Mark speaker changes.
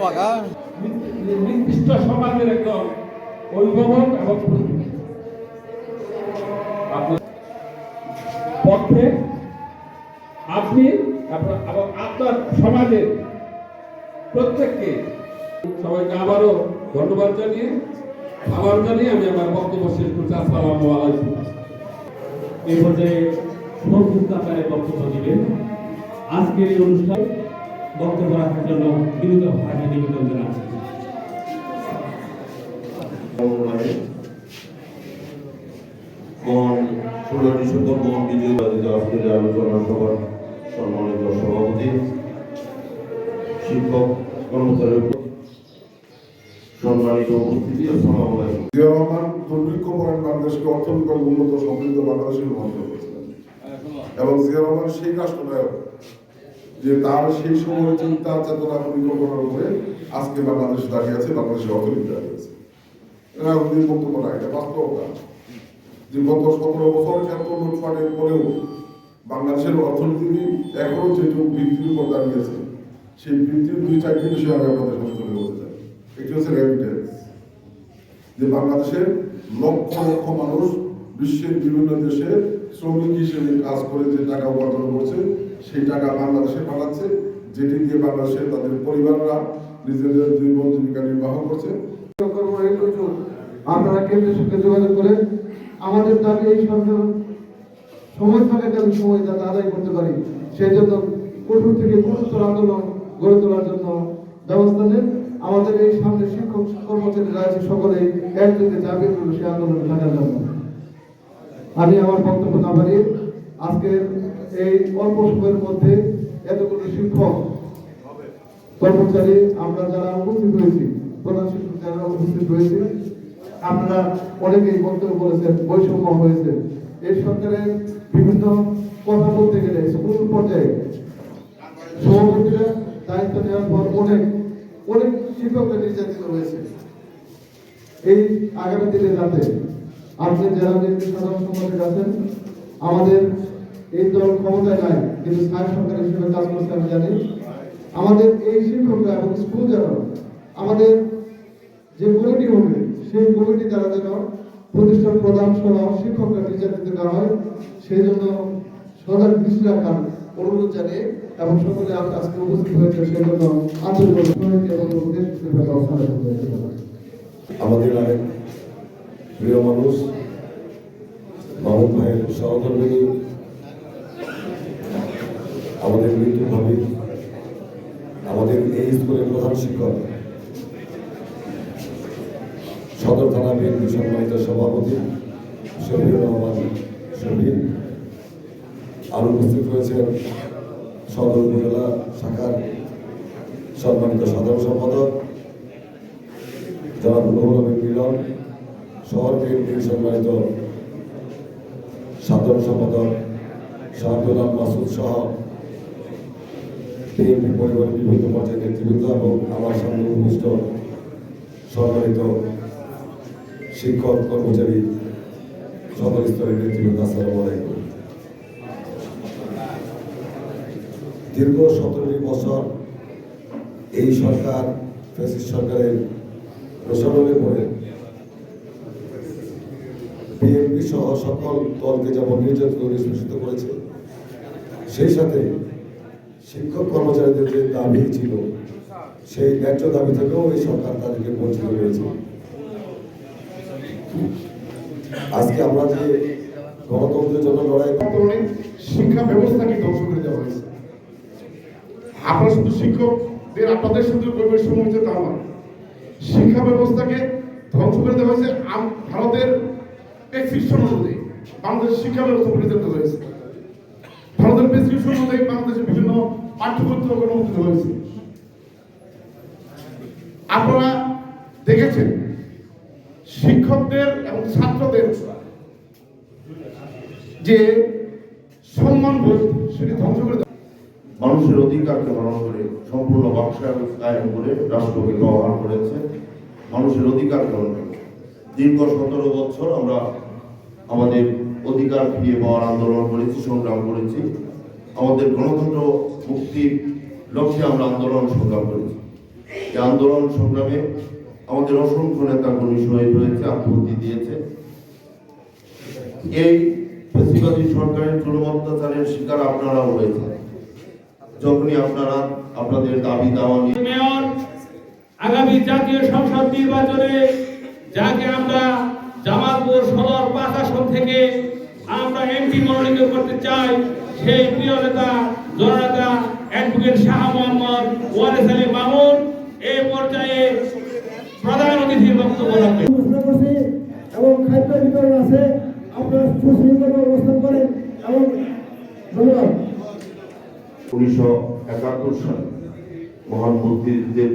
Speaker 1: বাঘা
Speaker 2: নির্দিষ্ট সমাজের একজন অভিভাবক এবং পক্ষে আপনি আপনার- এবং আপনার সমাজের প্রত্যেককে সবাইকে আবারও ধন্যবাদ জানিয়ে আবার জানিয়ে আমি আমার বক্তব্য শেষ করছি। আসসালামু আলাইকুম।
Speaker 3: এই পর্যায়ে বক্তব্য দিবেন। আজকের এই অনুষ্ঠান বক্তব্য রাখার জন্য বিনীত ভাবে নিবেদন জানাচ্ছি
Speaker 4: ষোলো ডিসেম্বর মহান বিজয় বাদিত আলোচনা সভার সম্মানিত সভাপতি শিক্ষক কর্মচারী সম্মানিত উপস্থিতি আসসালামু আলাইকুম।
Speaker 5: জিয়া রহমান দুর্ভিক্ষ বাংলাদেশকে অর্থনৈতিক উন্নত সমৃদ্ধ বাংলাদেশে রূপান্তর করেছিলেন এবং জিয়া রহমান সেই রাষ্ট্রনায়ক। যে তার সেই সময় চিন্তা, চেতনা, পরিকল্পনার উপরে আজকে বাংলাদেশ দাঁড়িয়ে আছে, বাংলাদেশের অর্থনীতি দাঁড়িয়ে আছে। ওদের বক্তব্য না এটা বাস্তবতা যে গত সতেরো বছর এত লুটপাটের পরেও বাংলাদেশের অর্থনীতি এখনও যেটুকু বৃদ্ধির উপর দাঁড়িয়ে আছে, সেই বৃদ্ধির দুই চারটি বিষয় আমি আপনাদের তুলে ধরতে চাই একটি হচ্ছে রেমিটেন্স যে বাংলাদেশের লক্ষ লক্ষ মানুষ বিশ্বের বিভিন্ন দেশে শ্রমিক হিসেবে কাজ করে যে টাকা উপার্জন করছে সেই টাকা বাংলাদেশে পাঠাচ্ছে যেটি দিয়ে বাংলাদেশে তাদের পরিবাররা নিজেদের জীবন জীবিকা নির্বাহ করছে।
Speaker 6: আপনারা কেন্দ্রের সঙ্গে যোগাযোগ করে আমাদের দাবি এই সরকার সময় থাকে যেন সময় যাতে আদায় করতে পারি, সেই জন্য কঠোর থেকে কঠোর আন্দোলন গড়ে তোলার জন্য ব্যবস্থা নেন। আমাদের এই সামনে শিক্ষক কর্মচারীরা আছে সেই আন্দোলনে থাকার জন্য। আমি আমার বক্তব্য না বাড়িয়ে আজকের এই অল্প সময়ের মধ্যে এতগুলো শিক্ষক কর্মচারী আমরা যারা উপস্থিত হয়েছি, প্রধান শিক্ষক যারা উপস্থিত হয়েছে, আপনারা অনেকেই বক্তব্য বলেছেন, বৈষম্য হয়েছে। এই সরকারের বিভিন্ন কথা বলতে গেলে স্কুল পর্যায়ে সভাপতিরা দায়িত্ব নেওয়ার পর অনেক অনেক শিক্ষকরা নির্যাতিত হয়েছে। এই আগামী দিনে যাতে আপনি যারা সাধারণ সম্পাদক আছেন, আমাদের এই দল ক্ষমতায় নাই, কিন্তু স্থায়ী সরকার হিসেবে কাজ করতে আমি জানি। আমাদের এই শিক্ষকরা এবং স্কুল যারা আমাদের যে কমিটি হবে, সেই কমিটি দ্বারা যেন প্রতিষ্ঠান প্রধান সহ শিক্ষকরা নির্যাতিত না হয়, সেই জন্য সজাগ দৃষ্টি রাখার অনুরোধ জানিয়ে এবং সকলে আজ- আজকে উপস্থিত হয়েছে, সেই জন্য আন্তরিক এবং দেশ
Speaker 7: আমাদের আরেক প্রিয় মানুষ মাহমুদ ভাইয়ের সহকর্মী আমাদের মৃত্যু ভাবি আমাদের এই স্কুলের প্রধান শিক্ষক, সদর থানা বিএনপি সম্মানিত সভাপতি শফিউর রহমান শফিক। আরও উপস্থিত রয়েছেন সদর উপজেলা শাখার সম্মানিত সাধারণ সম্পাদক যারা রুহুল মিলন, শহর বিএনপির সম্মানিত সাধারণ সম্পাদক শাহদুল্লাহ মাসুদ সহ বিএনপি পরিবারের বিভিন্ন পর্যায়ের নেতৃবৃন্দ এবং আমার সামনে উপস্থিত সম্মানিত শিক্ষক, কর্মচারী, সকল স্তরের নেতৃবৃন্দ, আসসালামু আলাইকুম। দীর্ঘ সতেরোটি বছর এই সরকার, ফ্যাসিস্ট সরকারের প্রসারণে পড়ে বিএনপি সহ সকল দলকে যেমন নির্যাতন ও নিষ্পেষিত করেছে, সেই সাথে শিক্ষক কর্মচারীদের যে দাবি ছিল, সেই ন্যায্য দাবি থেকেও এই সরকার তাদেরকে বঞ্চিত করেছে। আজকে আমরা যে গণতন্ত্রের জন্য লড়াই
Speaker 5: বর্তমানে শিক্ষা ব্যবস্থাকে ধ্বংস করে দেওয়া হয়েছে? আপনারা শুধু শিক্ষকদের, আপনাদের শুধু বৈষম্য হচ্ছে তা নয়। শিক্ষা ব্যবস্থাকে ধ্বংস করে দেওয়া হয়েছে ভারতের প্রেসক্রিপশন অনুযায়ী বাংলাদেশের শিক্ষা ব্যবস্থা পরিচালিত হয়েছে। ভারতের প্রেসক্রিপশন অনুযায়ী বাংলাদেশের বিভিন্ন পাঠ্যপুস্তক অনুমোদিত হয়েছে? আপনারা দেখেছেন, শিক্ষকদের এবং ছাত্রদের যে সম্মানবোধ সেটি ধ্বংস করে
Speaker 4: মানুষের অধিকারকে হরণ করে সম্পূর্ণ বাক্সায়ন করে রাষ্ট্রকে ব্যবহার করেছে। মানুষের অধিকার হরণ করে। দীর্ঘ সতেরো বছর আমরা আমাদের অধিকার ফিরিয়ে পাওয়ার আন্দোলন করেছি, সংগ্রাম করেছি। আমাদের গণতন্ত্র মুক্তির লক্ষ্যে আমরা আন্দোলন সংগ্রাম করেছি। এই আন্দোলন সংগ্রামে আমাদের অসংখ্য নেতা কর্মী শহীদ হয়েছে আত্মহতি দিয়েছে। এই ফেসিবাদী সরকারের জুলুম অত্যাচারের শিকার আপনারাও হয়েছে যখনই আপনারা আপনাদের দাবি দাওয়া নিয়ে
Speaker 3: মেয়র, আগামী জাতীয় সংসদ নির্বাচনে যাকে আমরা জামালপুর সদর পাঁচ থেকে আমরা এমপি মনোনীত করতে চাই, সেই প্রিয় নেতা জননেতা অ্যাডভোকেট শাহ মোহাম্মদ ওয়ারেস আলী মামুন। এই পর্যায়ে প্রধান অতিথির বক্তব্য রাখবেন।
Speaker 1: এবং খাদ্য বিতরণ আছে। আপনার সুশৃঙ্খল অবস্থান করেন এবং ধন্যবাদ।
Speaker 4: উনিশশো একাত্তর সালে মহান মুক্তিযুদ্ধের